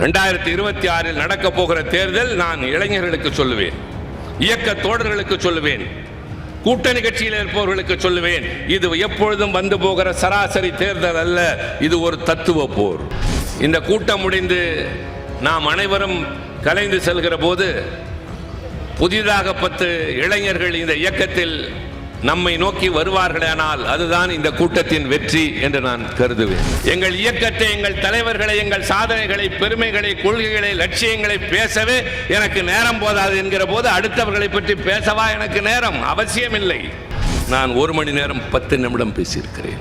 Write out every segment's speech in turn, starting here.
ரெண்டாயிரத்தி இருபத்தி ஆறில் நடக்க போகிற தேர்தல் நான் இளைஞர்களுக்கு சொல்லுவேன். இயக்க தோழர்களுக்கு சொல்லுவேன். கூட்டணி கட்சியில் இருப்பவர்களுக்கு சொல்லுவேன். இது எப்பொழுதும் வந்து போகிற சராசரி தேர்தல் அல்ல. இது ஒரு தத்துவ போர். இந்த கூட்டம் முடிந்து நாம் அனைவரும் கலைந்து செல்கிற போது புதிதாக பத்து இளைஞர்கள் இந்த இயக்கத்தில் நம்மை நோக்கி வருவார்களானால் அதுதான் இந்த கூட்டத்தின் வெற்றி என்று நான் கருதுவேன். எங்கள் இயக்கத்தை எங்கள் தலைவர்களை எங்கள் சாதனைகளை பெருமைகளை கொள்கைகளை லட்சியங்களை பேசவே எனக்கு நேரம் போதாது என்கிற போது அடுத்தவர்களை பற்றி பேசவா எனக்கு நேரம்? அவசியமில்லை. நான் ஒரு மணி நேரம் பத்து நிமிடம் பேசியிருக்கிறேன்.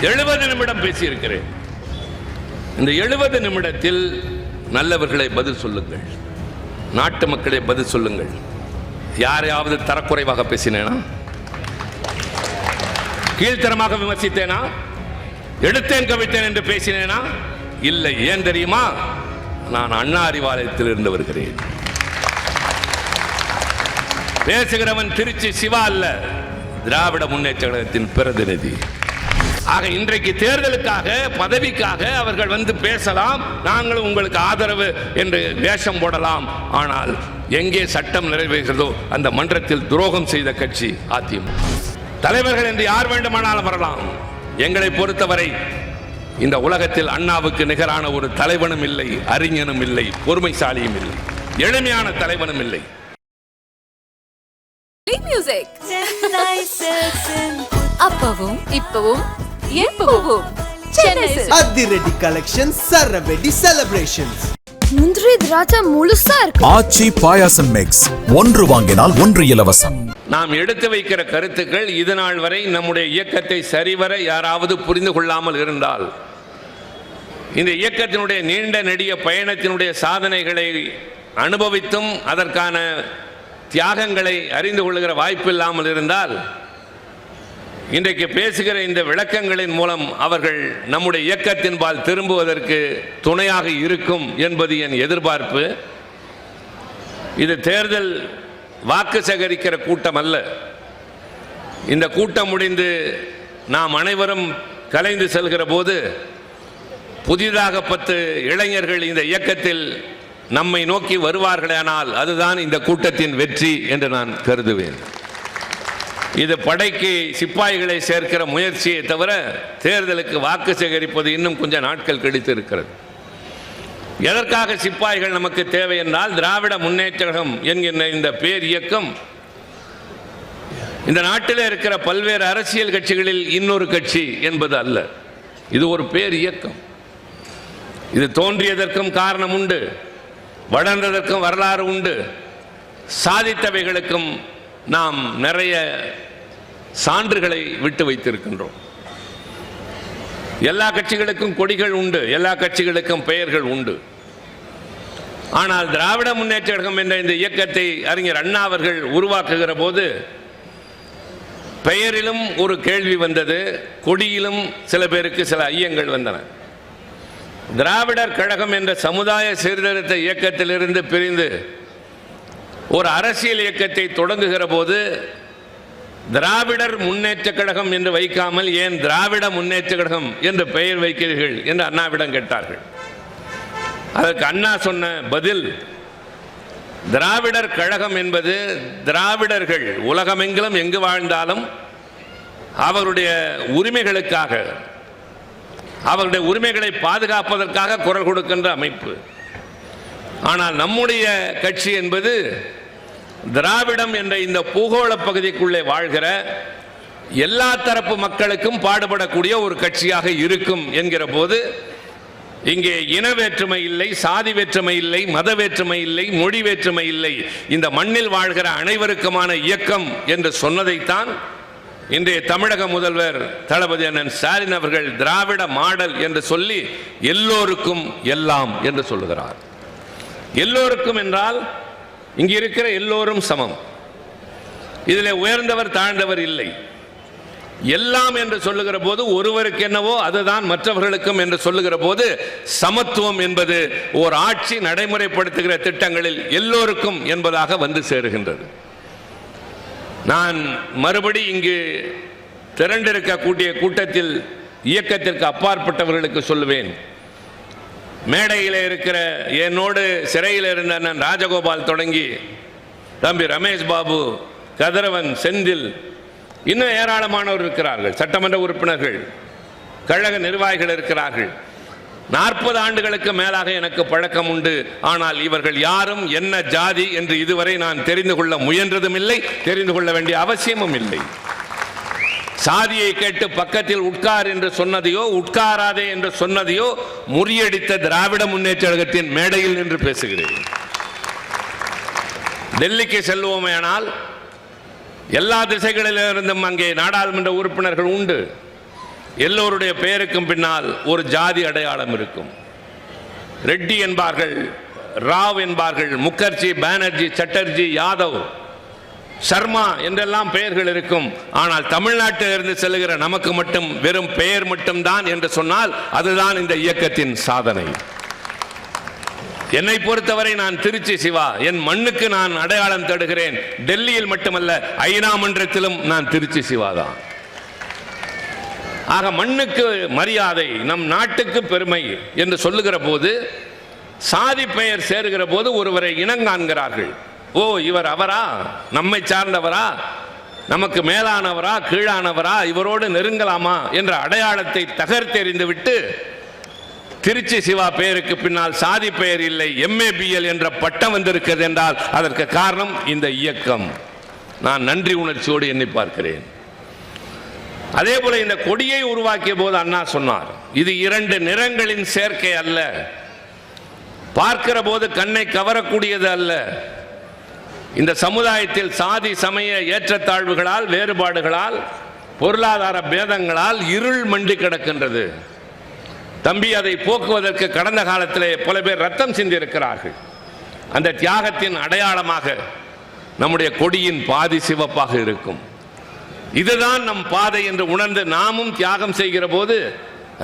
எழுபது நிமிடம் பேசியிருக்கிறேன். இந்த எழுபது நிமிடத்தில் நல்லவர்களை பதில் சொல்லுங்கள். நாட்டு மக்களை பதில் சொல்லுங்கள். யாரையாவது தரக்குறைவாக பேசினேனா? கீழ்த்தரமாக விமர்சித்தேனா? எடுத்தேன் கவித்தேன் என்று பேசினேனா? இல்லை ஏன் தெரியுமா? நான் அண்ணா அறிவாலயத்தில் இருந்து வருகிறேன். பேசுகிறவன் திருச்சி சிவா அல்ல திராவிட முன்னேற்ற கழகத்தின் பிரதிநிதி. ஆக இன்றைக்கு தேர்தலுக்காக பதவிக்காக அவர்கள் வந்து பேசலாம் நாங்களும் உங்களுக்கு ஆதரவு என்று வேஷம் போடலாம். ஆனால் எங்கே சட்டம் நிறைவேறுகிறதோ அந்த மன்றத்தில் துரோகம் செய்த கட்சி அதிமுக. தலைவர்கள் என்று யார் வேண்டுமானாலும் வரலாம். எங்களை பொறுத்தவரை இந்த உலகத்தில் அண்ணாவுக்கு நிகரான ஒரு தலைவனும் இல்லை அறிஞனும் இல்லை பொறுமைசாலியும் இல்லை எளிமையான தலைவனும் இல்லை. அப்பவும் இப்பவும் எப்பவும். அதிரடி கலெக்ஷன் சரவெடி செலிப்ரேஷன்ஸ் முந்திரி திராட்சை முழுசா இருக்கு. ஆச்சி பாயாசம் மிக்ஸ் ஒன்று வாங்கினால் ஒன்று இலவசம். நாம் எடுத்து வைக்கிற கருத்துக்கள் இது நாள் வரை நம்முடைய இயக்கத்தை சரிவர யாராவது புரிந்து கொள்ளாமல் இருந்தால் இந்த இயக்கத்தினுடைய நீண்ட நெடிய பயணத்தினுடைய சாதனைகளை அனுபவித்தும் அதற்கான தியாகங்களை அறிந்து கொள்கிற வாய்ப்பு இல்லாமல் இருந்தால் இன்றைக்கு பேசுகிற இந்த விளக்கங்களின் மூலம் அவர்கள் நம்முடைய இயக்கத்தின்பால் திரும்புவதற்கு துணையாக இருக்கும் என்பது என் எதிர்பார்ப்பு. இது தேர்தல் வாக்கு சேகரிக்கிற கூட்டம் அல்ல. இந்த கூட்டம் முடிந்து நாம் அனைவரும் கலைந்து செல்கிற போது புதிதாக பத்து இளைஞர்கள் இந்த இயக்கத்தில் நம்மை நோக்கி வருவார்களானால் அதுதான் இந்த கூட்டத்தின் வெற்றி என்று நான் கருதுவேன். இது படைக்கு சிப்பாய்களை சேர்க்கிற முயற்சியை தவிர தேர்தலுக்கு வாக்கு சேகரிப்பது இன்னும் கொஞ்சம் நாட்கள் கழித்து இருக்கிறது எதற்காக சிப்பாய்கள் நமக்கு தேவை என்றால் திராவிட முன்னேற்றகம் என்கின்ற இந்த பேர் இயக்கம். இந்த நாட்டில் இருக்கிற பல்வேறு அரசியல் கட்சிகளில் இன்னொரு கட்சி என்பது அல்ல. இது ஒரு பேர் இயக்கம். இது தோன்றியதற்கும் காரணம் உண்டு. வளர்ந்ததற்கும் வரலாறு உண்டு. சாதித்தவைகளுக்கும் நாம் நிறைய சான்றுகளை விட்டு வைத்திருக்கின்றோம். எல்லா கட்சிகளுக்கும் கொடிகள் உண்டு எல்லா கட்சிகளுக்கும் பெயர்கள் உண்டு. ஆனால் திராவிட முன்னேற்ற கழகம் என்ற இந்த இயக்கத்தை அறிஞர் அண்ணா அவர்கள் உருவாக்குகிற போது பெயரிலும் ஒரு கேள்வி வந்தது கொடியிலும் சில பேருக்கு சில ஐயங்கள் வந்தன. திராவிடர் கழகம் என்ற சமுதாய சீர்திருத்த இயக்கத்திலிருந்து பிரிந்து ஒரு அரசியல் இயக்கத்தை தொடங்குகிற போது திராவிடர் முன்னேற்ற கழகம் என்று வைக்காமல் ஏன் திராவிட முன்னேற்ற கழகம் என்று பெயர் வைக்கிறீர்கள் என்று அண்ணாவிடம் கேட்டார்கள். அதற்கு அண்ணா சொன்ன பதில் திராவிடர் கழகம் என்பது திராவிடர்கள் உலகமெங்கிலும் எங்கு வாழ்ந்தாலும் அவருடைய உரிமைகளுக்காக அவருடைய உரிமைகளை பாதுகாப்பதற்காக குரல் கொடுக்கின்ற அமைப்பு. ஆனால் நம்முடைய கட்சி என்பது திராவிடம் என்ற இந்த பூகோள பகுதிக்குள்ளே வாழ்கிற எல்லா தரப்பு மக்களுக்கும் பாடுபடக்கூடிய ஒரு கட்சியாக இருக்கும் என்கிற போது இங்கே இன வேற்றுமை இல்லை சாதி வேற்றுமை இல்லை மத வேற்றுமை இல்லை மொழி வேற்றுமை இல்லை. இந்த மண்ணில் வாழ்கிற அனைவருக்குமான இயக்கம் என்று சொன்னதைத்தான் இன்றைய தமிழக முதல்வர் தளபதி அண்ணன் ஸ்டாலின் அவர்கள் திராவிட மாடல் என்று சொல்லி எல்லோருக்கும் எல்லாம் என்று சொல்லுகிறார். எல்லோருக்கும் என்றால் இங்கு இருக்கிற எல்லோரும் சமம். இதில் உயர்ந்தவர் தாழ்ந்தவர் இல்லை. எல்லாம் என்று சொல்லுகிற போது ஒருவருக்கு என்னவோ அதுதான் மற்றவர்களுக்கும் என்று சொல்லுகிற போது சமத்துவம் என்பது ஓர் ஆட்சி நடைமுறைப்படுத்துகிற திட்டங்களில் எல்லோருக்கும் என்பதாக வந்து சேருகின்றது. நான் மறுபடி இங்கு திரண்டிருக்க கூட்டிய கூட்டத்தில் இயக்கத்திற்கு அப்பாற்பட்டவர்களுக்கு சொல்லுவேன். மேடையில் இருக்கிற என்னோடு சிறையில் இருந்த நான் ராஜகோபால் தொடங்கி தம்பி ரமேஷ் பாபு கதிரவன் செந்தில் இன்னும் ஏராளமானோர் இருக்கிறார்கள். சட்டமன்ற உறுப்பினர்கள் கழக நிர்வாகிகள் இருக்கிறார்கள். நாற்பது ஆண்டுகளுக்கு மேலாக எனக்கு பழக்கம் உண்டு. ஆனால் இவர்கள் யாரும் என்ன ஜாதி என்று இதுவரை நான் தெரிந்து கொள்ள முயன்றதும் இல்லை தெரிந்து கொள்ள வேண்டிய அவசியமும் இல்லை. சாதியை கேட்டு பக்கத்தில் உட்கார் என்று சொன்னதையோ உட்காராதே என்று சொன்னதையோ முறியடித்த திராவிட முன்னேற்ற கழகத்தின் மேடையில் நின்று பேசுகிறேன். டெல்லிக்கு செல்வோமேனால் எல்லா திசைகளிலிருந்தும் அங்கே நாடாளுமன்ற உறுப்பினர்கள் உண்டு. எல்லோருடைய பெயருக்கும் பின்னால் ஒரு ஜாதி அடையாளம் இருக்கும். ரெட்டி என்பார்கள் ராவ் என்பார்கள் முகர்ஜி பானர்ஜி சட்டர்ஜி யாதவ் சர்மா என்றெல்லாம் பெயர்கள் இருக்கும். ஆனால் தமிழ்நாட்டில் இருந்து நமக்கு மட்டும் வெறும் பெயர் மட்டும்தான் என்று சொன்னால் அதுதான் இந்த இயக்கத்தின் சாதனை. என்னை பொறுத்தவரை நான் திருச்சி சிவா. என் மண்ணுக்கு நான் அடையாளம் தேடுகிறேன். டெல்லியில் மட்டுமல்ல ஐநா மன்றத்திலும் நான் திருச்சி சிவா தான். ஆக மண்ணுக்கு மரியாதை நம் நாட்டுக்கு பெருமை என்று சொல்லுகிற போது சாதி பெயர் சேருகிற போது ஒருவரை இனங்காண்கிறார்கள். ஓ இவர் அவரா? நம்மை சார்ந்தவரா? நமக்கு மேலானவரா கீழானவரா? இவரோடு நெருங்கலாமா? என்ற அடையாளத்தை தகர்த்தெறிந்துவிட்டு திருச்சி சிவா பெயருக்கு பின்னால் சாதி பெயர் இல்லை எம்ஏபிஎல் என்ற பட்டம் வந்திருக்கிறது என்றால் அதற்கு காரணம் இந்த இயக்கம். நான் நன்றி உணர்ச்சியோடு எண்ணி பார்க்கிறேன். அதே போல இந்த கொடியை உருவாக்கிய போது அண்ணா சொன்னார் இது இரண்டு நிறங்களின் சேர்க்கை அல்ல. பார்க்கிற போது கண்ணை கவரக்கூடியது அல்ல. இந்த சமுதாயத்தில் சாதி சமய ஏற்றத்தாழ்வுகளால் வேறுபாடுகளால் பொருளாதார பேதங்களால் இருள் மண்டி கிடக்கின்றது. தம்பி அதை போக்குவதற்கு கடந்த காலத்திலே பல பேர் ரத்தம் சிந்திருக்கிறார்கள் அந்த தியாகத்தின் அடையாளமாக நம்முடைய கொடியின் பாதி சிவப்பாக இருக்கும். இதுதான் நம் பாதை என்று உணர்ந்து நாமும் தியாகம் செய்கிற போது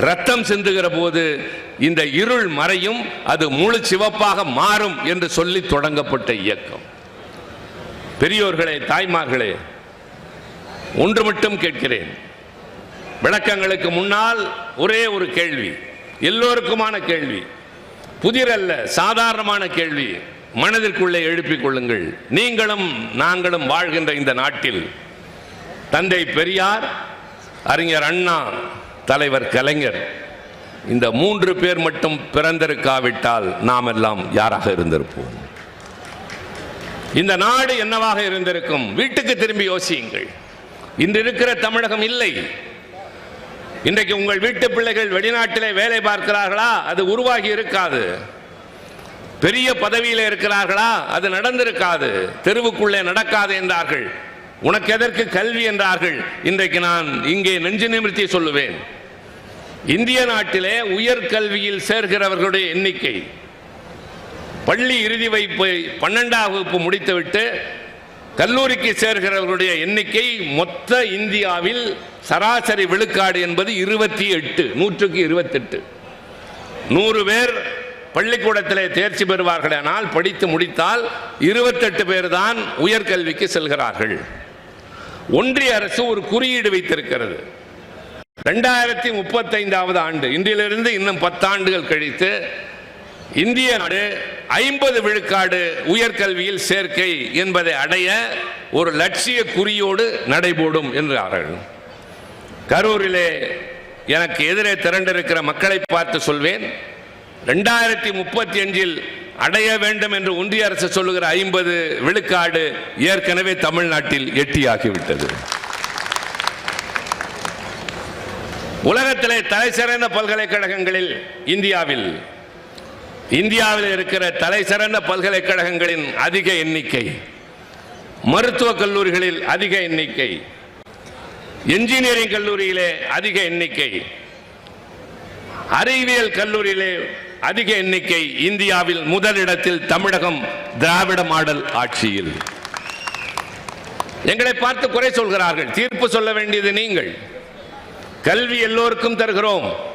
ரத்தம் சிந்துகிற போது இந்த இருள் மறையும் அது முழு சிவப்பாக மாறும் என்று சொல்லி தொடங்கப்பட்ட இயக்கம். பெரியோர்களே தாய்மார்களே ஒன்று மட்டும் கேட்கிறேன். விளக்கங்களுக்கு முன்னால் ஒரே ஒரு கேள்வி எல்லோருக்குமான கேள்வி புதிரல்ல சாதாரணமான கேள்வி மனதிற்குள்ளே எழுப்பிக் கொள்ளுங்கள். நீங்களும் நாங்களும் வாழ்கின்ற இந்த நாட்டில் தந்தை பெரியார் அறிஞர் அண்ணா தலைவர் கலைஞர் இந்த மூன்று பேர் மட்டும் பிறந்திருக்காவிட்டால் நாம் எல்லாம் யாராக இருந்திருப்போம்? இந்த நாடு என்னவாக இருந்திருக்கும்? வீட்டுக்கு திரும்பி யோசியுங்கள். இன்று இருக்கிற தமிழகம் இல்லை. இன்றைக்கு உங்கள் வீட்டு பிள்ளைகள் வெளிநாட்டிலே வேலை பார்க்கிறார்களா? அது உருவாகி இருக்காது. பெரிய பதவியில் இருக்கிறார்களா? அது நடந்திருக்காது. தெருவுக்குள்ளே நடக்காது என்றார்கள். உனக்கு எதற்கு கல்வி என்றார்கள்? இன்றைக்கு நான் இங்கே நெஞ்சு நிமிர்த்தி சொல்லுவேன். இந்திய நாட்டிலே உயர்கல்வியில் சேர்கிறவர்களுடைய எண்ணிக்கை பள்ளி இறுதி வைப்பு பன்னெண்டாம் வகுப்பு முடித்துவிட்டு கல்லூரிக்கு சேர்கிறவர்களுடைய எண்ணிக்கை மொத்த இந்தியாவில் சராசரி விழுக்காடு என்பது இருபத்தி எட்டு நூற்றுக்கு இருபத்தெட்டு. நூறு பேர் பள்ளிக்கூடத்திலே தேர்ச்சி பெறுவார்கள் ஆனால் படித்து முடித்தால் இருபத்தெட்டு பேர் தான் உயர்கல்விக்கு செல்கிறார்கள். ஒன்றிய அரசு ஒரு குறியீடு வைத்திருக்கிறது. ரெண்டாயிரத்தி முப்பத்தைந்தாவது ஆண்டு இன்றிலிருந்து இன்னும் பத்தாண்டுகள் கழித்து இந்திய நாடு ஐம்பது விழுக்காடு உயர்கல்வியில் சேர்க்கை என்பதை அடைய ஒரு லட்சிய குறியோடு நடைபோடும் என்றார்கள் கரூரிலே எனக்கு எதிரே திரண்டிருக்கிற மக்களை பார்த்து சொல்வேன் ரெண்டாயிரத்தி முப்பத்தி அஞ்சில் அடைய வேண்டும் என்று ஒன்றிய அரசு சொல்லுகிற ஐம்பது விழுக்காடு ஏற்கனவே தமிழ்நாட்டில் எட்டியாகிவிட்டது. உலகத்திலே தலை சிறந்த பல்கலைக்கழகங்களில் இந்தியாவில் இந்தியாவில் இருக்கிற தலை சிறந்த பல்கலைக்கழகங்களின் அதிக எண்ணிக்கை மருத்துவக் கல்லூரிகளில் அதிக எண்ணிக்கை என்ஜினியரிங் கல்லூரியிலே அதிக எண்ணிக்கை அறிவியல் கல்லூரியிலே அதிக எண்ணிக்கை இந்தியாவில் முதலிடத்தில் தமிழகம் திராவிட மாடல் ஆட்சியில். எங்களை பார்த்து குறை சொல்கிறார்கள் தீர்ப்பு சொல்ல வேண்டியது நீங்கள். கல்வி எல்லோருக்கும் தருகிறோம்.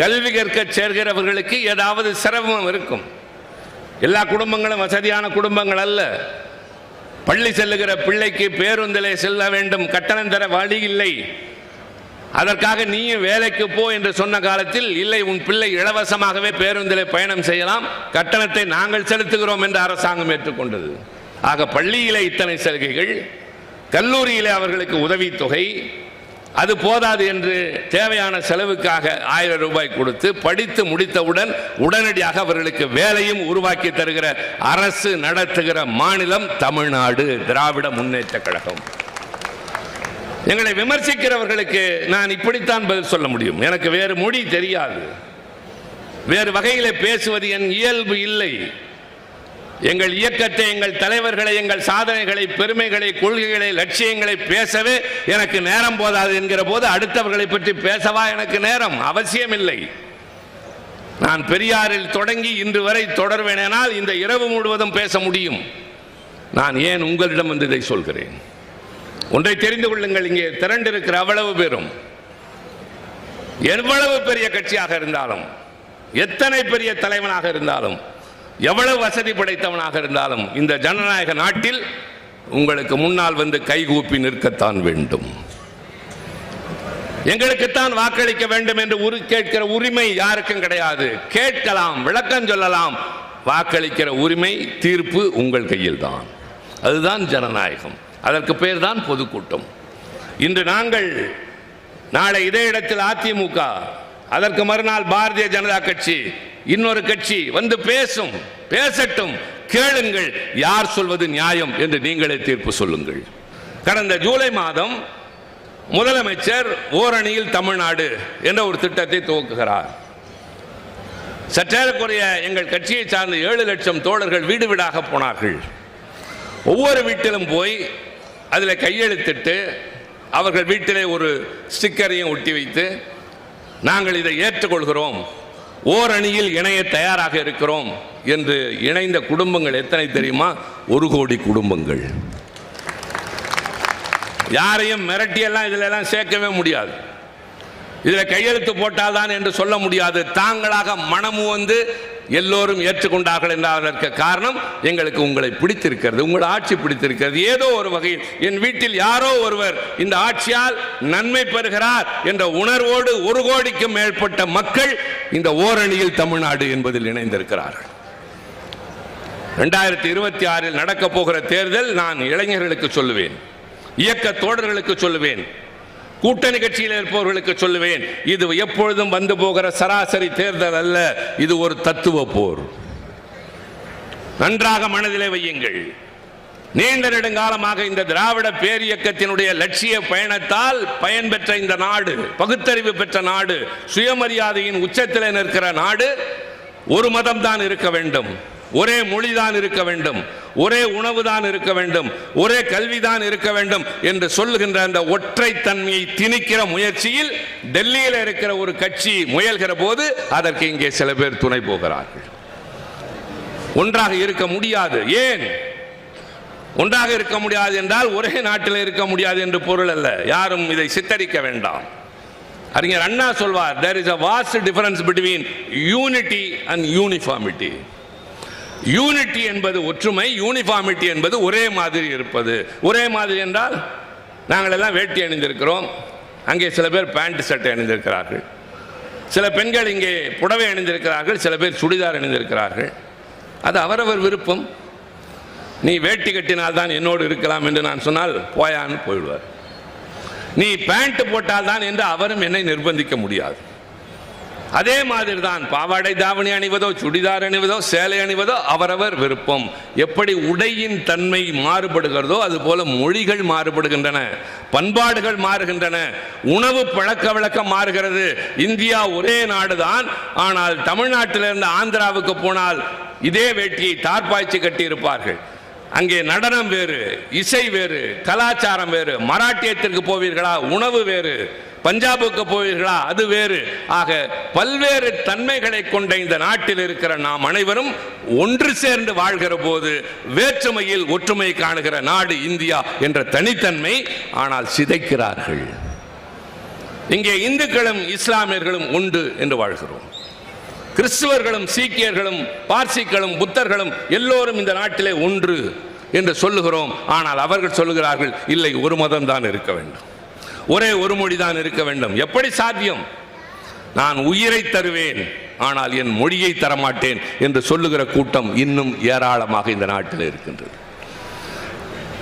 கல்வி கற்க சேர்கிறவர்களுக்கு ஏதாவது சிரமம் இருக்கும். எல்லா குடும்பங்களும் வசதியான குடும்பங்கள் அல்ல. பள்ளி செல்லுகிற பிள்ளைக்கு பேருந்திலே செல்ல வேண்டும். கட்டணம் தர வழி இல்லை. அதற்காக நீயும் வேலைக்கு போ என்று சொன்ன காலத்தில் இல்லை உன் பிள்ளை இலவசமாகவே பேருந்திலே பயணம் செய்யலாம். கட்டணத்தை நாங்கள் செலுத்துகிறோம் என்று அரசாங்கம் ஏற்றுக்கொண்டது. ஆக பள்ளியிலே இத்தனை சலுகைகள் கல்லூரியிலே அவர்களுக்கு உதவித்தொகை அது போதாது என்று தேவையான செலவுக்காக ஆயிரம் ரூபாய் கொடுத்து படித்து முடித்தவுடன் உடனடியாக அவர்களுக்கு வேலையும் உருவாக்கி தருகிற அரசு நடத்துகிற மாநிலம் தமிழ்நாடு திராவிட முன்னேற்ற கழகம். எங்களை விமர்சிக்கிறவர்களுக்கு நான் இப்படித்தான் பதில் சொல்ல முடியும். எனக்கு வேறு மொழி தெரியாது. வேறு வகையிலே பேசுவது என் இயல்பு இல்லை. எங்கள் இயக்கத்தை எங்கள் தலைவர்களை எங்கள் சாதனைகளை பெருமைகளை கொள்கைகளை லட்சியங்களை பேசவே எனக்கு நேரம் போதாது என்கிற போது அடுத்தவர்களை பற்றி பேசவா எனக்கு நேரம் அவசியம் இல்லை நான் பெரியாரில் தொடங்கி இன்று வரை தொடர்வேனால் இந்த இரவு முழுவதும் பேச முடியும். நான் ஏன் உங்களிடம் வந்து இதை சொல்கிறேன்? ஒன்றை தெரிந்து கொள்ளுங்கள் இங்கே திரண்டிருக்கிற அவ்வளவு பேரும். எவ்வளவு பெரிய கட்சியாக இருந்தாலும் எத்தனை பெரிய தலைவனாக இருந்தாலும் எவ்வளவு வசதி படைத்தவனாக இருந்தாலும் இந்த ஜனநாயக நாட்டில் உங்களுக்கு முன்னால் வந்து கைகூப்பி நிற்கத்தான் வேண்டும். எங்களுக்குத்தான் வாக்களிக்க வேண்டும் என்று உரு கேட்கிற உரிமை யாருக்கும் கிடையாது. கேட்கலாம் விளக்கம் சொல்லலாம். வாக்களிக்கிற உரிமை தீர்ப்பு உங்கள் கையில் தான் அதுதான் ஜனநாயகம். அதற்கு பேர் தான் பொதுக்கூட்டம். இன்று நாங்கள் நாளை இதே இடத்தில் அதிமுக அதற்கு மறுநாள் பாரதிய ஜனதா கட்சி இன்னொரு கட்சி வந்து பேசும் பேசட்டும் கேளுங்கள் யார் சொல்வது நியாயம் என்று நீங்களே தீர்ப்பு சொல்லுங்கள். கடந்த ஜூலை மாதம் முதலமைச்சர் ஓரணியில் தமிழ்நாடு என்ற ஒரு திட்டத்தை துவக்குகிறார். சற்றேறக்குறைய எங்கள் கட்சியை சார்ந்த ஏழு லட்சம் தோழர்கள் வீடு வீடாக போனார்கள். ஒவ்வொரு வீட்டிலும் போய் அதில் கையெழுத்திட்டு அவர்கள் வீட்டிலே ஒரு ஸ்டிக்கரையும் ஒட்டி வைத்து நாங்கள் இதை ஏற்றுக்கொள்கிறோம். ஓரணியில் இணைய தயாராக இருக்கிறோம் என்று இணைந்த குடும்பங்கள் எத்தனை தெரியுமா? ஒரு கோடி குடும்பங்கள். யாரையும் மிரட்டியெல்லாம் இதில் எல்லாம் சேர்க்கவே முடியாது. இதில் கையெழுத்து போட்டால்தான் என்று சொல்ல முடியாது. தாங்களாக மனமு வந்து எல்லோரும் ஏற்றுக்கொண்டார்கள் என்றதற்கு காரணம் எங்களுக்கு உங்களை பிடித்திருக்கிறது உங்கள் ஆட்சி பிடித்திருக்கிறது. ஏதோ ஒரு வகையில் என் வீட்டில் யாரோ ஒருவர் இந்த ஆட்சியால் நன்மை பெறுகிறார் என்ற உணர்வோடு ஒரு கோடிக்கும் மேற்பட்ட மக்கள் இந்த ஓரணியில் தமிழ்நாடு என்பதில் இணைந்திருக்கிறார்கள். ரெண்டாயிரத்தி இருபத்தி ஆறில் நடக்கப் போகிற தேர்தல் நான் இளைஞர்களுக்கு சொல்லுவேன் இயக்க தோழர்களுக்கு சொல்லுவேன். கூட்டணி கட்சியில் இருப்பவர்களுக்கு சொல்லுவேன் இது எப்பொழுதும் வந்து போகிற சராசரி தேர்தல் அல்ல இது ஒரு தத்துவ போர். நன்றாக மனதிலே வையுங்கள். நீண்ட நெடுங்காலமாக இந்த திராவிட பேரியக்கத்தினுடைய லட்சிய பயணத்தால் பயன்பெற்ற இந்த நாடு பகுத்தறிவு பெற்ற நாடு சுயமரியாதையின் உச்சத்தில் நிற்கிற நாடு ஒரு மதம் தான் இருக்க வேண்டும். ஒரே மொழிதான் இருக்க வேண்டும். ஒரே உணவு தான் இருக்க வேண்டும். ஒரே கல்விதான் இருக்க வேண்டும் என்று சொல்லுகின்ற அந்த ஒற்றை தன்மையை திணிக்கிற முயற்சியில் டெல்லியில் இருக்கிற ஒரு கட்சி முயல்கிற போது அதற்கு இங்கே சில பேர் துணை போகிறார்கள். ஒன்றாக இருக்க முடியாது. ஏன்? ஒன்றாக இருக்க முடியாது என்றால் ஒரே நாட்டில் இருக்க முடியாது என்று பொருள் அல்ல. யாரும் இதை சித்தரிக்க வேண்டாம். அறிஞர் அண்ணா சொல்வார் there is a vast difference between unity and uniformity unity என்பது ஒற்றுமை யூனிஃபார்மிட்டி என்பது ஒரே மாதிரி இருப்பது. ஒரே மாதிரி என்றால் நாங்கள் எல்லாம் வேட்டி அணிந்திருக்கிறோம். அங்கே சில பேர் பேண்ட் சட்டை அணிந்திருக்கிறார்கள். சில பெண்கள் இங்கே புடவை அணிந்திருக்கிறார்கள் சில பேர் சுடிதார் அணிந்திருக்கிறார்கள். அது அவரவர் விருப்பம். நீ வேட்டி கட்டினால் தான் என்னோடு இருக்கலாம் என்று நான் சொன்னால் போயான்னு போயிடுவார். நீ பேண்ட் போட்டால் தான் என்று அவரும் என்னை நிர்பந்திக்க முடியாது. அதே மாதிரி தான் பாவாடை தாவணி அணிவதோ சுடிதார் அணிவதோ சேலை அணிவதோ அவரவர் விருப்பம். எப்படி உடையின் தன்மை மாறுபடுகிறதோ அதுபோல மொழிகள் மாறுபடுகின்றன பண்பாடுகள் மாறுகின்றன உணவு பழக்க வழக்கம் மாறுகிறது. இந்தியா ஒரே நாடுதான் ஆனால் தமிழ்நாட்டிலிருந்து ஆந்திராவுக்கு போனால் இதே வேட்டியை தார்பாய்ச்சி கட்டியிருப்பார்கள். அங்கே நடனம் வேறு இசை வேறு கலாச்சாரம் வேறு மராட்டியத்திற்கு போவீர்களா உணவு வேறு பஞ்சாபுக்கு போவீர்களா அது வேறு. ஆக பல்வேறு தன்மைகளை கொண்ட இந்த நாட்டில் இருக்கிற நாம் அனைவரும் ஒன்று சேர்ந்து வாழ்கிற போது வேற்றுமையில் ஒற்றுமை காணுகிற நாடு இந்தியா என்ற தனித்தன்மை ஆனால் சிதைக்கிறார்கள். இங்கே இந்துக்களும் இஸ்லாமியர்களும் உண்டு என்று வாழ்கிறோம். கிறிஸ்துவர்களும் சீக்கியர்களும் பார்சிகளும் புத்தர்களும் எல்லோரும் இந்த நாட்டிலே ஒன்று என்று சொல்லுகிறோம். ஆனால் அவர்கள் சொல்லுகிறார்கள் இல்லை ஒரு மதம் தான் இருக்க வேண்டும். ஒரே ஒரு மொழி தான் இருக்க வேண்டும். எப்படி சாத்தியம்? நான் உயிரை தருவேன் ஆனால் என் மொழியை தரமாட்டேன் என்று சொல்லுகிற கூட்டம் இன்னும் ஏராளமாக இந்த நாட்டில் இருக்கின்றது.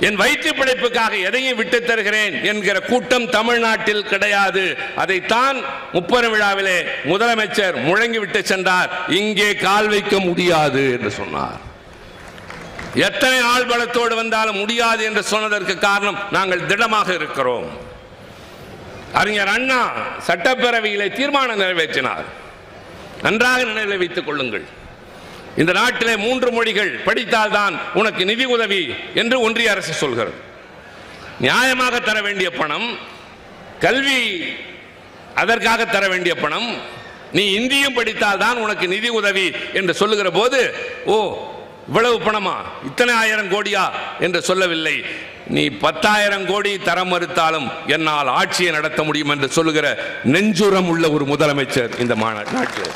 என் வயிற்று பிழைப்புக்காக எதையும் விட்டு தருகிறேன் என்கிற கூட்டம் தமிழ்நாட்டில் கிடையாது. அதைத்தான் முப்பெரும் விழாவிலே முதலமைச்சர் முழங்கிவிட்டு சென்றார். இங்கே கால் வைக்க முடியாது என்று சொன்னார். எத்தனை ஆள் பலத்தோடு வந்தாலும் முடியாது என்று சொன்னதற்கு காரணம் நாங்கள் திடமாக இருக்கிறோம். அறிஞர் அண்ணா சட்டப்பேரவையிலே தீர்மானம் நிறைவேற்றினார். நன்றாக நினைவில் வைத்துக் கொள்ளுங்கள். இந்த நாட்டிலே மூன்று மொழிகள் படித்தால்தான் உனக்கு நிதி உதவி என்று ஒன்றிய அரசு சொல்கிறது. நியாயமாக தர வேண்டிய பணம் கல்வி அதற்காக தர வேண்டிய பணம் நீ இந்தியும் படித்தால் தான் உனக்கு நிதி உதவி என்று சொல்லுகிற போது ஓ இவ்வளவு பணமா? இத்தனை ஆயிரம் கோடியா? என்று சொல்லவில்லை. நீ பத்தாயிரம் கோடி தர மறுத்தாலும் என்னால் ஆட்சியை நடத்த முடியும் என்று சொல்லுகிற நெஞ்சுரம் உள்ள ஒரு முதலமைச்சர் இந்த மாநாட்டில்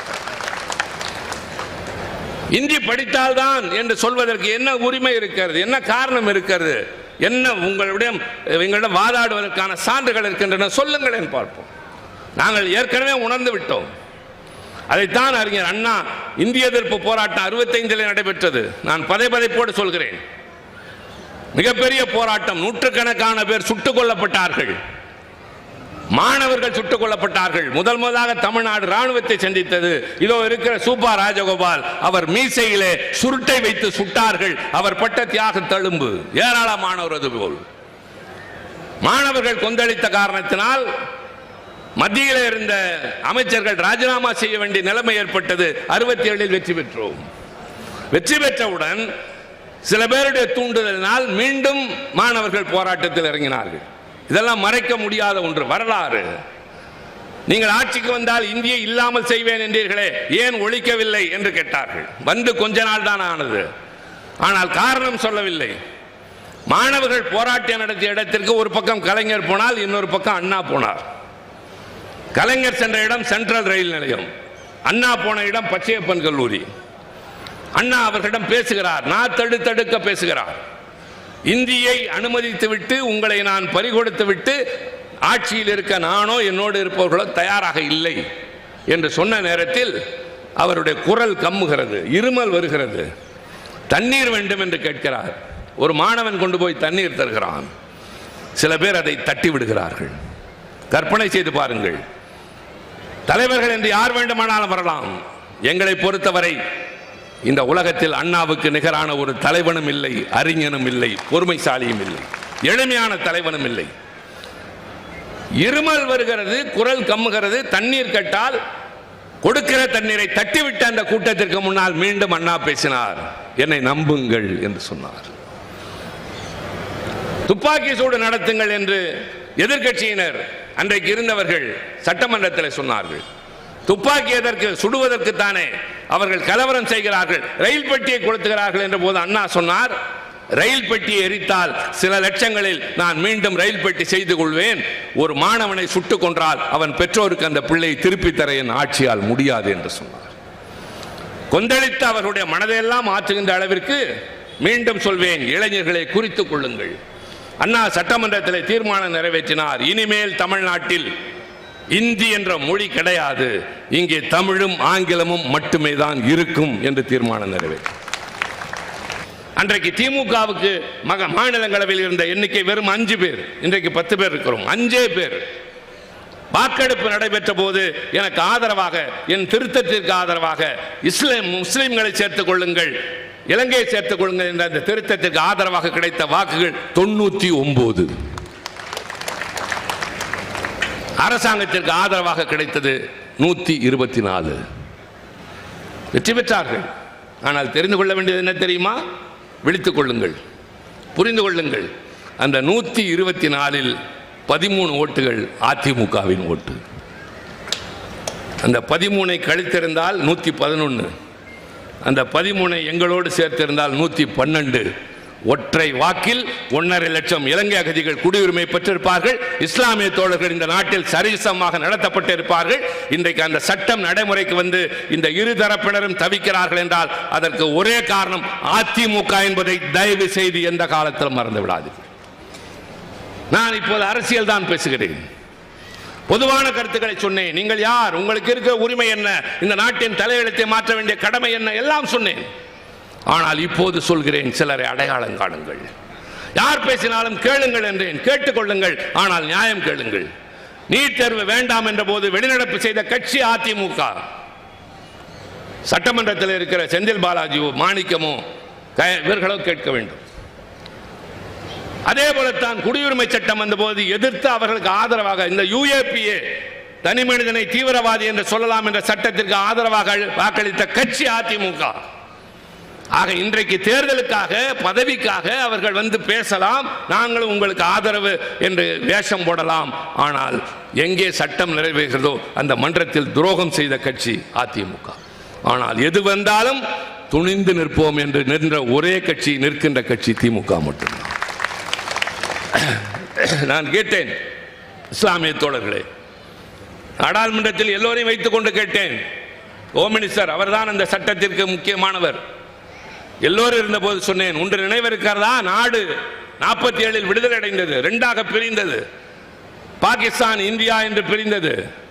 இந்தி படித்தால்தான் என்று சொல்வதற்கு என்ன உரிமை இருக்கிறது? என்ன காரணம் இருக்கிறது? என்ன உங்களுடைய எங்களிடம் வாதாடுவதற்கான சான்றுகள் இருக்கின்றன? சொல்லுங்களேன் பார்ப்போம். நாங்கள் ஏற்கனவே உணர்ந்து விட்டோம். அதைத்தான் அறிஞர் அண்ணா இந்திய எதிர்ப்பு போராட்டம் அறுபத்தைந்தில் நடைபெற்றது. நான் பதை பதைப்போடு சொல்கிறேன். மிகப்பெரிய போராட்டம் நூற்றுக்கணக்கான பேர் சுட்டுக் கொல்லப்பட்டார்கள். மாணவர்கள் சுட்டுக் கொல்லப்பட்டார்கள். முதல் முதலாக தமிழ்நாடு ராணுவத்தை சந்தித்தது. இதோ இருக்கிற சூப்பா ராஜகோபால் அவர் மீசையிலே சுருட்டை வைத்து சுட்டார்கள். அவர் பட்ட தியாக தழும்பு. ஏராளமானவரது அதுபோல் மாணவர்கள் கொந்தளித்த காரணத்தினால் மத்தியில் இருந்த அமைச்சர்கள் ராஜினாமா செய்ய வேண்டிய நிலைமை ஏற்பட்டது. அறுபத்தி ஏழில் வெற்றி பெற்றோம். வெற்றி பெற்றவுடன் சில பேருடைய தூண்டுதலினால் மீண்டும் மாணவர்கள் போராட்டத்தில் இறங்கினார்கள். இதெல்லாம் மறைக்க முடியாத ஒன்று வரலாறு. நீங்கள் ஆட்சிக்கு வந்தால் இந்தியை இல்லாமல் செய்வேன் என்றீர்களே ஏன் ஒழிக்கவில்லை என்று கேட்டார்கள். வந்து கொஞ்ச நாள் தான் ஆனது. ஆனால் காரணம் சொல்லவில்லை. மாணவர்கள் போராட்டம் நடத்திய இடத்திற்கு ஒரு பக்கம் கலைஞர் போனால் இன்னொரு பக்கம் அண்ணா போனார். கலைஞர் சென்ற இடம் சென்ட்ரல் ரயில் நிலையம். அண்ணா போன இடம் பச்சையப்பன் கல்லூரி. அண்ணா அவர்களிடம் பேசுகிறார். நான் தடுத்தடுக்க பேசுகிறார். இந்தியை அனுமதித்துவிட்டு உங்களை நான் பறிகொடுத்து விட்டு ஆட்சியில் இருக்க நானோ என்னோடு இருப்பவர்களோ தயாராக இல்லை என்று சொன்ன நேரத்தில் அவருடைய குரல் கம்முகிறது இருமல் வருகிறது. தண்ணீர் வேண்டும் என்று கேட்கிறார். ஒரு மாணவன் கொண்டு போய் தண்ணீர் தருகிறான். சில பேர் அதை தட்டி விடுகிறார்கள். கற்பனை செய்து பாருங்கள். தலைவர்கள் என்று யார் வேண்டுமானாலும் வரலாம். எங்களை பொறுத்தவரை இந்த உலகத்தில் அண்ணாவுக்கு நிகரான ஒரு தலைவனும் இல்லை அறிஞனும் இல்லை பொறுமைசாலியும் இல்லை எளிமையான தலைவனும் இல்லை. இருமல் வருகிறது குரல் கம்முகிறது தண்ணீர் கட்டால் கொடுக்கிற தண்ணீரை தட்டிவிட்ட அந்த கூட்டத்திற்கு முன்னால் மீண்டும் அண்ணா பேசினார். என்னை நம்புங்கள் என்று சொன்னார். துப்பாக்கி சூடு நடத்துங்கள் என்று எதிர்க்கட்சியினர் அன்றைக்கு இருந்தவர்கள் சட்டமன்றத்தில் சொன்னார்கள். துப்பாக்கி எதற்கு சுடுவதற்கு தானே அவர்கள் கலவரம் செய்கிறார்கள் ரயில் பெட்டியை கொளுத்துகிறார்கள் என்ற போது அண்ணா சொன்னார் ரயில் பெட்டியை எரித்தால் சில லட்சங்களில் நான் மீண்டும் ரயில் பெட்டி செய்து கொள்வேன். ஒரு மாணவனை சுட்டுக் கொன்றால் அவன் பெற்றோருக்கு அந்த பிள்ளையை திருப்பித் தர என் ஆட்சியால் முடியாது என்று சொன்னார். கொந்தளித்து அவர்களுடைய மனதையெல்லாம் மாற்றுகின்ற அளவிற்கு மீண்டும் சொல்வேன் இளைஞர்களை குறித்துக் கொள்ளுங்கள். அண்ணா சட்டமன்றத்தில் தீர்மானம் நிறைவேற்றினார் இனிமேல் தமிழ்நாட்டில் இந்தி என்ற மொழி கிடையாது. இங்கே தமிழும் ஆங்கிலமும் மட்டுமே தான் இருக்கும் என்று தீர்மானம் நிறைவேற்றும் அன்றைக்கு திமுகவுக்கு மக மாநிலங்களவையில் இருந்த எண்ணிக்கை வெறும் அஞ்சு பேர். இன்றைக்கு பத்து பேர் இருக்கிறோம். அஞ்சே பேர். வாக்கெடுப்பு நடைபெற்ற போது எனக்கு ஆதரவாக என் திருத்தத்திற்கு ஆதரவாக இஸ்லாம் முஸ்லிம்களை சேர்த்துக் கொள்ளுங்கள் இலங்கையை சேர்த்துக் கொள்ளுங்கள் என்ற அந்த திருத்தத்திற்கு ஆதரவாக கிடைத்த வாக்குகள் தொண்ணூற்றி ஒன்பது அரசாங்கத்திற்கு ஆதரவாக கிடைத்தது நூற்றி இருபத்தி நாலு. வெற்றி பெற்றார்கள். ஆனால் தெரிந்து கொள்ள வேண்டியது என்ன தெரியுமா? விழித்துக் கொள்ளுங்கள். புரிந்து கொள்ளுங்கள். அந்த நூற்றி இருபத்தி நாலில் பதிமூணு ஓட்டுகள் அதிமுகவின் ஓட்டு. அந்த பதிமூனை கழித்திருந்தால் நூற்றி பதினொன்று அந்த பதிமூனை எங்களோடு சேர்த்திருந்தால் நூற்றி பன்னெண்டு. ஒற்றை வாக்கில் ஒன்றரை லட்சம் இலங்கை அகதிகள் குடியுரிமை பெற்றிருப்பார்கள். இஸ்லாமிய தோழர்கள் இந்த நாட்டில் சரிசமமாக நடத்தப்பட்டிருப்பார்கள். இன்றைக்கு அந்த சட்டம் நடைமுறைக்கு வந்து இந்த இரு தரப்பினரும் தவிக்கிறார்கள் என்றால் அதற்கு ஒரே காரணம் அதிமுக என்பதை தயவு செய்து எந்த காலத்திலும் மறந்து விடாது நான் இப்போது அரசியல் தான் பேசுகிறேன். பொதுவான கருத்துக்களை சொன்னேன். நீங்கள் யார்? உங்களுக்கு இருக்கிற உரிமை என்ன? இந்த நாட்டின் தலையெழுத்தை மாற்ற வேண்டிய கடமை என்ன? எல்லாம் சொன்னேன். ஆனால் இப்போது சொல்கிறேன் சிலரை அடையாளம் காணுங்கள். யார் பேசினாலும் கேளுங்கள் என்றேன் கேட்டுக்கொள்ளுங்கள் ஆனால் நியாயம் கேளுங்கள். நீட் தேர்வு வேண்டாம் என்ற போது வெளிநடப்பு செய்த கட்சி அதிமுக. சட்டமன்றத்தில் இருக்கிற செந்தில் பாலாஜியோ மாணிக்கமோ க- இவர்களோ கேட்க வேண்டும். அதே போலத்தான் குடியுரிமை சட்டம் வந்தபோது எதிர்த்து அவர்களுக்கு ஆதரவாக இந்த யுஏபிஏ தனி மனிதனை தீவிரவாதி என்று சொல்லலாம் என்ற சட்டத்திற்கு ஆதரவாக வாக்களித்த கட்சி அதிமுக. ஆக இன்றைக்கு தேர்தலுக்காக பதவிக்காக அவர்கள் வந்து பேசலாம். நாங்களும் உங்களுக்கு ஆதரவு என்று வேஷம் போடலாம். ஆனால் எங்கே சட்டம் நிறைவேறுகிறதோ அந்த மன்றத்தில் துரோகம் செய்த கட்சி அதிமுக. ஆனால் எது வந்தாலும் துணிந்து நிற்போம் என்று நின்ற ஒரே கட்சி நிற்கின்ற கட்சி திமுக மட்டும்தான் நான் கேட்டேன் இஸ்லாமிய தோழர்களே. நாடாளுமன்றத்தில் எல்லோரையும் வைத்துக் கொண்டு கேட்டேன். ஹோம் மினிஸ்டர் அவர்தான் அந்த சட்டத்திற்கு முக்கியமானவர். எல்லோரும் இருந்தபோது சொன்னேன் ஒன்று நினைவிருக்கிறதா? நாடு நாற்பத்தி ஏழில் விடுதலை அடைந்தது ரெண்டாக பிரிந்தது. பாகிஸ்தான் இந்தியா என்று பிரிந்தது.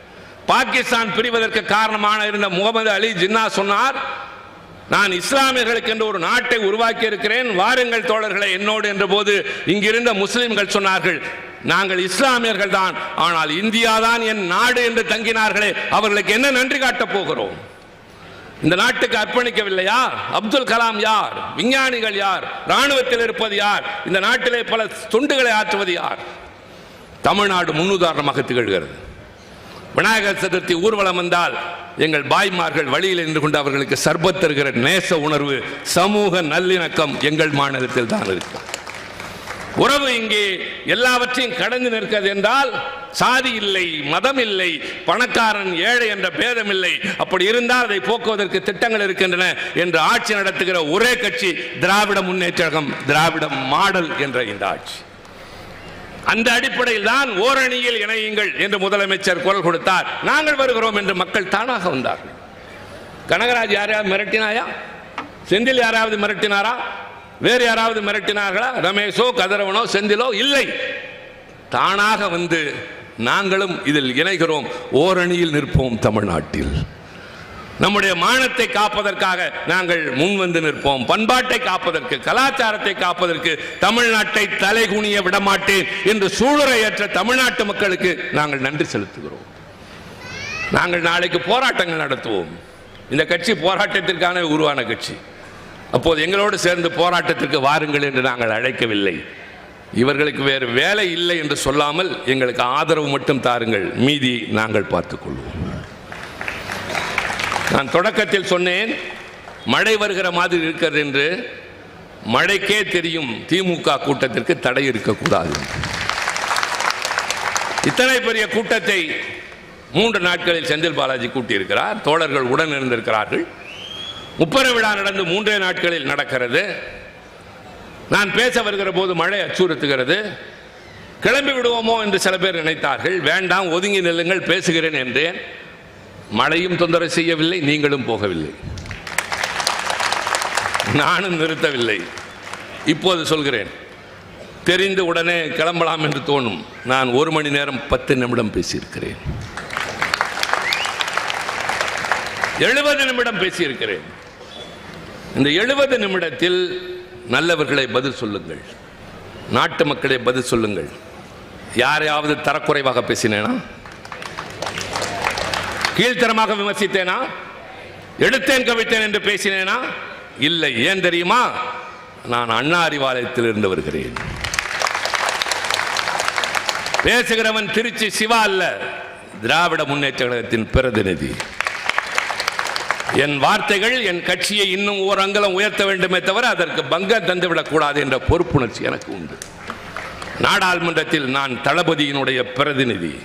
பாகிஸ்தான் பிரிவதற்கு காரணமான இருந்த முகமது அலி ஜின்னா சொன்னார் நான் இஸ்லாமியர்களுக்கு என்று ஒரு நாட்டை உருவாக்கி இருக்கிறேன் வாருங்கள் தோழர்களை என்னோடு என்ற போது இங்கிருந்த முஸ்லிம்கள் சொன்னார்கள் நாங்கள் இஸ்லாமியர்கள் தான் ஆனால் இந்தியா தான் என் நாடு என்று தங்கினார்களே அவர்களுக்கு என்ன நன்றி காட்டப் போகிறோம்? இந்த நாட்டுக்கு அர்ப்பணிக்கவில்லையா? அப்துல் கலாம் யார்? விஞ்ஞானிகள் யார்? ராணுவத்தில் இருப்பது யார்? இந்த நாட்டிலே பல தொண்டுகளை ஆற்றுவது யார்? தமிழ்நாடு முன்னுதாரணமாக திகழ்கிறது. விநாயகர் சதுர்த்தி ஊர்வலம் வந்தால் எங்கள் பாய்மார்கள் வழியில் நின்று கொண்டு அவர்களுக்கு சர்பத் தருகிற நேச உணர்வு சமூக நல்லிணக்கம் எங்கள் மாநிலத்தில் தான் இருக்கிறது உறவு இங்கே எல்லாவற்றையும் கடந்து நிற்கிறது என்றால் சாதி இல்லை மதம் இல்லை பணக்காரன் ஏழை என்ற பேதம் இல்லை. அப்படி இருந்தால் அதை போக்குவதற்கு திட்டங்கள் இருக்கின்றன என்று ஆட்சி நடத்துகிற ஒரே கட்சி திராவிட முன்னேற்றகம் திராவிட மாடல் என்ற இந்த ஆட்சி. அந்த அடிப்படையில் தான் ஓரணியில் இணையுங்கள் என்று முதலமைச்சர் குரல் கொடுத்தார். நாங்கள் வருகிறோம் என்று மக்கள் தானாக வந்தார்கள். கனகராஜ் யாரையாவது மிரட்டினாயா? செந்தில் யாராவது மிரட்டினாரா? வேறு யாராவது மிரட்டினார்களா? ரமேஷோ கதிரவனோ செந்திலோ? இல்லை. தானாக வந்து நாங்களும் இதில் இணைகிறோம். ஓரணியில் நிற்போம் தமிழ்நாட்டில். நம்முடைய மானத்தை காப்பதற்காக நாங்கள் முன்வந்து நிற்போம். பண்பாட்டை காப்பதற்கு கலாச்சாரத்தை காப்பதற்கு தமிழ்நாட்டை தலைகுனிய விடமாட்டேன் என்று சூளுரையற்ற தமிழ்நாட்டு மக்களுக்கு நாங்கள் நன்றி செலுத்துகிறோம். நாங்கள் நாளைக்கு போராட்டங்கள் நடத்துவோம். இந்த கட்சி போராட்டத்திற்கான உருவான கட்சி. அப்போது எங்களோடு சேர்ந்து போராட்டத்திற்கு வாருங்கள் என்று நாங்கள் அழைக்கவில்லை. இவர்களுக்கு வேறு வேலை இல்லை என்று சொல்லாமல் எங்களுக்கு ஆதரவு மட்டும் தாருங்கள். மீதி நாங்கள் பார்த்துக்கொள்வோம் நான் தொடக்கத்தில் சொன்னேன் மழை வருகிற மாதிரி இருக்கிறது என்று. மழைக்கே தெரியும் திமுக கூட்டத்திற்கு தடை இருக்கக்கூடாது. இத்தனை பெரிய கூட்டத்தை மூன்று நாட்களில் செந்தில் பாலாஜி கூட்டியிருக்கிறார். தோழர்கள் உடன் இருந்திருக்கிறார்கள். முப்பெரு விழா நடந்து மூன்றே நாட்களில் நடக்கிறது. நான் பேச வருகிற போது மழை அச்சுறுத்துகிறது. கிளம்பி விடுவோமோ என்று சில பேர் நினைத்தார்கள். வேண்டாம் ஒதுங்கி நில்லுங்கள் பேசுகிறேன் என்றேன். மழையும் தொந்தரவு செய்யவில்லை நீங்களும் போகவில்லை. நானும் நிறுத்தவில்லை. இப்போது சொல்கிறேன். தெரிந்து உடனே கிளம்பலாம் என்று தோணும். நான் ஒரு மணி நேரம் பத்து நிமிடம் பேசியிருக்கிறேன். எழுபது நிமிடம் பேசியிருக்கிறேன். இந்த எழுபது நிமிடத்தில் நல்லவர்களை பதில் சொல்லுங்கள். நாட்டு மக்களை பதில் சொல்லுங்கள். யாரையாவது தரக்குறைவாக பேசினேனா? கீழ்த்தரமாக விமர்சித்தேனா? எடுத்தேன் கவித்தேன் என்று பேசினேனா? இல்லை. ஏன் தெரியுமா? நான் அண்ணா அறிவாலயத்தில் இருந்து வருகிறேன். பேசுகிறவன் திருச்சி சிவா அல்ல திராவிட முன்னேற்ற கழகத்தின் பிரதிநிதி. என் வார்த்தைகள் என் கட்சியை இன்னும் ஓர் அங்கலம் உயர்த்த வேண்டுமே தவிர அதற்கு பங்கம் தந்துவிடக்கூடாது என்ற பொறுப்புணர்ச்சி எனக்கு உண்டு. நாடாளுமன்றத்தில் நான் தளபதியினுடைய பிரதிநிதி.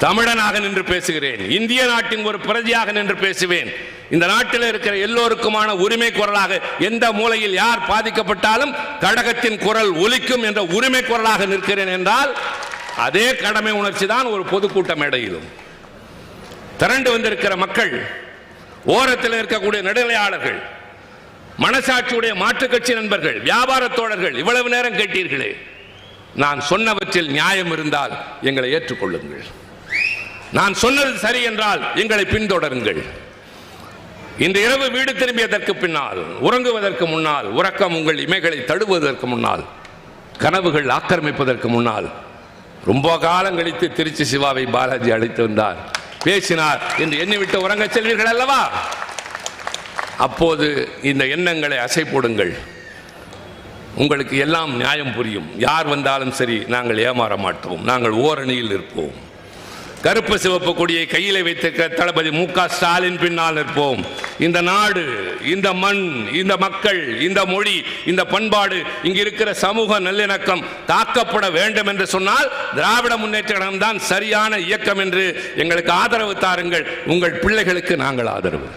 தமிழனாக நின்று பேசுகிறேன். இந்திய நாட்டின் ஒரு பிரதியாக நின்று பேசுவேன். இந்த நாட்டில் இருக்கிற எல்லோருக்குமான உரிமை குரலாக எந்த மூலையில் யார் பாதிக்கப்பட்டாலும் கழகத்தின் குரல் ஒலிக்கும் என்ற உரிமை குரலாக நிற்கிறேன் என்றால் அதே கடமை உணர்ச்சி தான் ஒரு பொதுக்கூட்ட மேடையிலும். திரண்டு வந்திருக்கிற மக்கள் ஓரத்தில் இருக்கக்கூடிய நடுநிலையாளர்கள் மனசாட்சியுடைய மாற்றுக் கட்சி நண்பர்கள் வியாபார தோழர்கள் இவ்வளவு நேரம் கேட்டீர்களே. நான் சொன்னவற்றில் நியாயம் இருந்தால் எங்களை ஏற்றுக்கொள்ளுங்கள். நான் சொன்னது சரி என்றால் எங்களை பின்தொடருங்கள். இந்த இரவு வீடு திரும்பியதற்கு பின்னால் உறங்குவதற்கு முன்னால் உறக்கம் உங்கள் இமைகளை தழுவுவதற்கு முன்னால் கனவுகள் ஆக்கிரமிப்பதற்கு முன்னால் ரொம்ப காலம் கழித்து திருச்சி சிவாவை பாலாஜி அழைத்து வந்தார். பேசினார். என்று எண்ணிவிட்டு உறங்கச் செல்வீர்கள் அல்லவா? அப்போது இந்த எண்ணங்களை அசை போடுங்கள். உங்களுக்கு எல்லாம் நியாயம் புரியும். யார் வந்தாலும் சரி நாங்கள் ஏமாற மாட்டோம். நாங்கள் ஓரணியில் இருப்போம். கருப்பு சிவப்பு கொடியை கையில் வைத்திருக்க தளபதி மு க ஸ்டாலின் பின்னால் நிற்போம். இந்த நாடு இந்த மண் இந்த மக்கள் இந்த மொழி இந்த பண்பாடு இங்கு இருக்கிற சமூக நல்லிணக்கம் தாக்கப்பட வேண்டும் என்று சொன்னால் திராவிட முன்னேற்ற கழகம் தான் சரியான இயக்கம் என்று எங்களுக்கு ஆதரவு தாருங்கள். உங்கள் பிள்ளைகளுக்கு நாங்கள் ஆதரவு.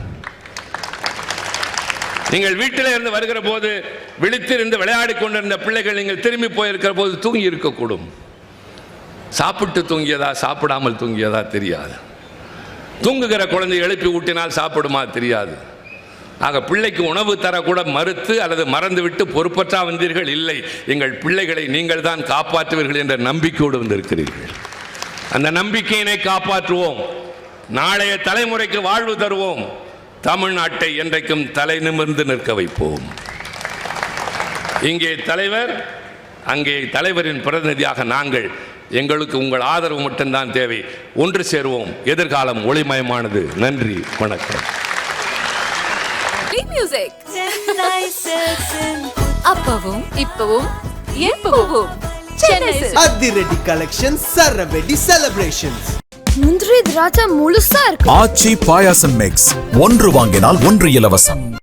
நீங்கள் வீட்டில் இருந்து வருகிற போது விழித்திருந்து விளையாடி கொண்டிருந்த பிள்ளைகள் நீங்கள் திரும்பி போயிருக்கிற போது தூங்கி இருக்கக்கூடும். சாப்பிட்டு தூங்கியதா சாப்பிடாமல் தூங்கியதா தெரியாது. தூங்குகிற குழந்தை எழுப்பி ஊட்டினால் சாப்பிடுமா தெரியாது. ஆக பிள்ளைக்கு உணவு தரக்கூட மறுத்து அல்லது மறந்துவிட்டு பொறுப்பற்றா வந்தீர்கள் இல்லை. எங்கள் பிள்ளைகளை நீங்கள் தான் காப்பாற்றுவீர்கள் என்ற நம்பிக்கையோடு வந்திருக்கிறீர்கள். அந்த நம்பிக்கையினை காப்பாற்றுவோம். நாளைய தலைமுறைக்கு வாழ்வு தருவோம். தமிழ்நாட்டை என்றைக்கும் தலை நிமிர்ந்து நிற்க வைப்போம். இங்கே தலைவர் அங்கே தலைவரின் பிரதிநிதியாக நாங்கள் எங்களுக்கு உங்கள் ஆதரவு மட்டும்தான் தேவை. ஒன்று சேருவோம். எதிர்காலம் ஒளிமயமானது. நன்றி. வணக்கம். அப்பவும் இப்பவும் எப்பவும் அதிரடி கலெக்ஷன் சரவெடி செலிப்ரேஷன்ஸ் முந்திரி திராட்சை முழுசா இருக்கு. ஆச்சி பாயாசம் மிக்ஸ் ஒன்று வாங்கினால் ஒன்று இலவசம்.